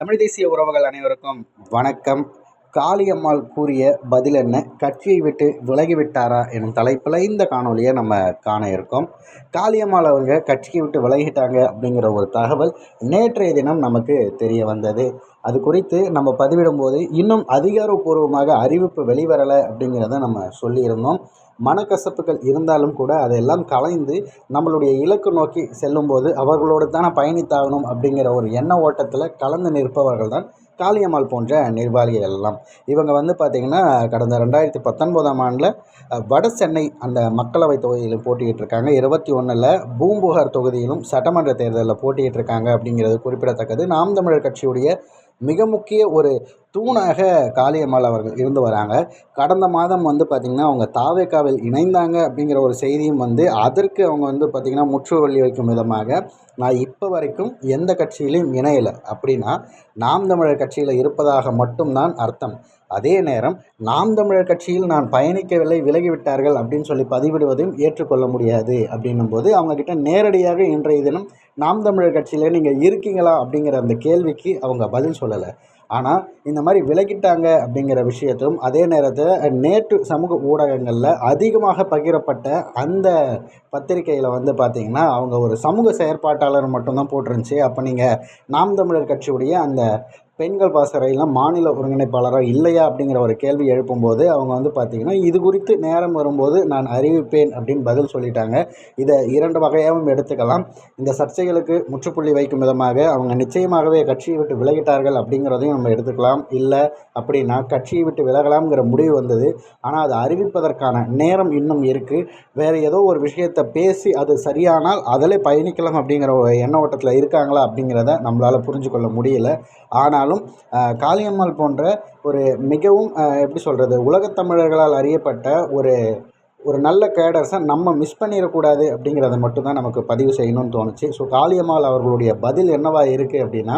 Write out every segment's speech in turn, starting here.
தமிழ் தேசிய உறவுகள் அனைவருக்கும் வணக்கம். காளியம்மாள் கூறிய பதில் என்ன? கட்சியை விட்டு விலகிவிட்டாரா எனும் தலைப்பில் இந்த காணொலியை நம்ம காண இருக்கோம். காளியம்மாள் அவங்க கட்சியை விட்டு விலகிட்டாங்க அப்படிங்கிற ஒரு தகவல் நேற்றைய தினம் நமக்கு தெரிய வந்தது. அது குறித்து நம்ம பதிவிடும்போது இன்னும் அதிகாரப்பூர்வமாக அறிவிப்பு வெளிவரலை அப்படிங்கிறத நம்ம சொல்லியிருந்தோம். மனக்கசப்புகள் இருந்தாலும் கூட அதையெல்லாம் கலைந்து நம்மளுடைய இலக்கு நோக்கி செல்லும்போது அவர்களோடு தானே பயணித்தாகணும் அப்படிங்கிற ஒரு எண்ண ஓட்டத்தில் கலந்து நிற்பவர்கள் தான் காளியம்மாள் போன்ற நிர்வாகிகள் எல்லாம். இவங்க வந்து பார்த்திங்கன்னா கடந்த ரெண்டாயிரத்தி பத்தொன்பதாம் ஆண்டில் வட சென்னை அந்த மக்களவை தொகுதியில் போட்டிக்கிட்டு இருக்காங்க. இருபத்தி ஒன்றில் பூம்புகார் தொகுதியிலும் சட்டமன்ற தேர்தலில் போட்டிக்கிட்டு இருக்காங்க அப்படிங்கிறது குறிப்பிடத்தக்கது. நாம் தமிழர் கட்சியுடைய மிக முக்கிய ஒரு தூணாக காளியம்மாள் அவர்கள் இருந்து வராங்க. கடந்த மாதம் வந்து பார்த்திங்கன்னா அவங்க தாவேக்காவில் இணைந்தாங்க அப்படிங்கிற ஒரு செய்தியும் வந்து அதற்கு அவங்க வந்து பார்த்திங்கன்னா முற்றுவள்ளி வைக்கும் விதமாக நான் இப்போ வரைக்கும் எந்த கட்சியிலையும் இணையலை. அப்படின்னா நாம் தமிழர் கட்சியில் இருப்பதாக மட்டும்தான் அர்த்தம். அதே நேரம் நாம் தமிழர் கட்சியில் நான் பயணிக்கவில்லை விலகிவிட்டார்கள் அப்படின்னு சொல்லி பதிவிடுவதையும் ஏற்றுக்கொள்ள முடியாது அப்படின்னும் போது அவங்கக்கிட்ட நேரடியாக இன்றைய தினம் நாம் தமிழர் கட்சியில் நீங்கள் இருக்கீங்களா அப்படிங்கிற அந்த கேள்விக்கு அவங்க பதில் சொல்லலை. ஆனால் இந்த மாதிரி விலகிட்டாங்க அப்படிங்கிற விஷயத்தும் அதே நேரத்தில் நேற்று சமூக ஊடகங்களில் அதிகமாக பகிரப்பட்ட அந்த பத்திரிகையில் வந்து பார்த்திங்கன்னா அவங்க ஒரு சமூக செயற்பாட்டாளர் மட்டும்தான் போட்டிருந்துச்சு. அப்போ நீங்கள் நாம் தமிழர் கட்சியுடைய அந்த பெண்கள் பாசறையெல்லாம் மாநில ஒருங்கிணைப்பாளராக இல்லையா அப்படிங்கிற ஒரு கேள்வி எழுப்பும்போது அவங்க வந்து பார்த்திங்கன்னா இது குறித்து நேரம் வரும்போது நான் அறிவிப்பேன் அப்படின்னு பதில் சொல்லிட்டாங்க. இதை இரண்டு வகையாகவும் எடுத்துக்கலாம். இந்த சர்ச்சைகளுக்கு முற்றுப்புள்ளி வைக்கும் விதமாக அவங்க நிச்சயமாகவே கட்சியை விட்டு விலகிட்டார்கள் அப்படிங்கிறதையும் நம்ம எடுத்துக்கலாம். இல்லை அப்படின்னா கட்சியை விட்டு விலகலாம்ங்கிற முடிவு வந்தது. ஆனால் அதை அறிவிப்பதற்கான நேரம் இன்னும் இருக்குது வேறு ஏதோ ஒரு விஷயத்தை பேசி அது சரியானால் அதில் பயணிக்கலாம் அப்படிங்கிற ஒரு எண்ண ஓட்டத்தில் இருக்காங்களா அப்படிங்கிறத நம்மளால் புரிஞ்சு கொள்ள முடியல. ஆனால் இருந்தாலும் காளியம்மாள் போன்ற ஒரு மிகவும் எப்படி சொல்கிறது உலகத்தமிழர்களால் அறியப்பட்ட ஒரு ஒரு நல்ல கேடர்ஸை நம்ம மிஸ் பண்ணிடக்கூடாது அப்படிங்கிறத மட்டும்தான் நமக்கு பதிவு செய்யணும்னு தோணுச்சு. ஸோ காளியம்மாள் அவர்களுடைய பதில் என்னவாக இருக்குது அப்படின்னா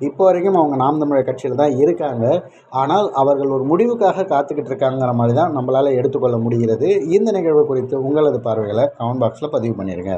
இப்போ வரைக்கும் அவங்க நாம் தமிழர் கட்சியில் தான் இருக்காங்க. ஆனால் அவர்கள் ஒரு முடிவுக்காக காத்துக்கிட்டு இருக்காங்கிற மாதிரி தான் நம்மளால் எடுத்துக்கொள்ள முடிகிறது. இந்த நிகழ்வு குறித்து உங்களது பார்வைகளை கமெண்ட் பாக்ஸில் பதிவு பண்ணிடுங்க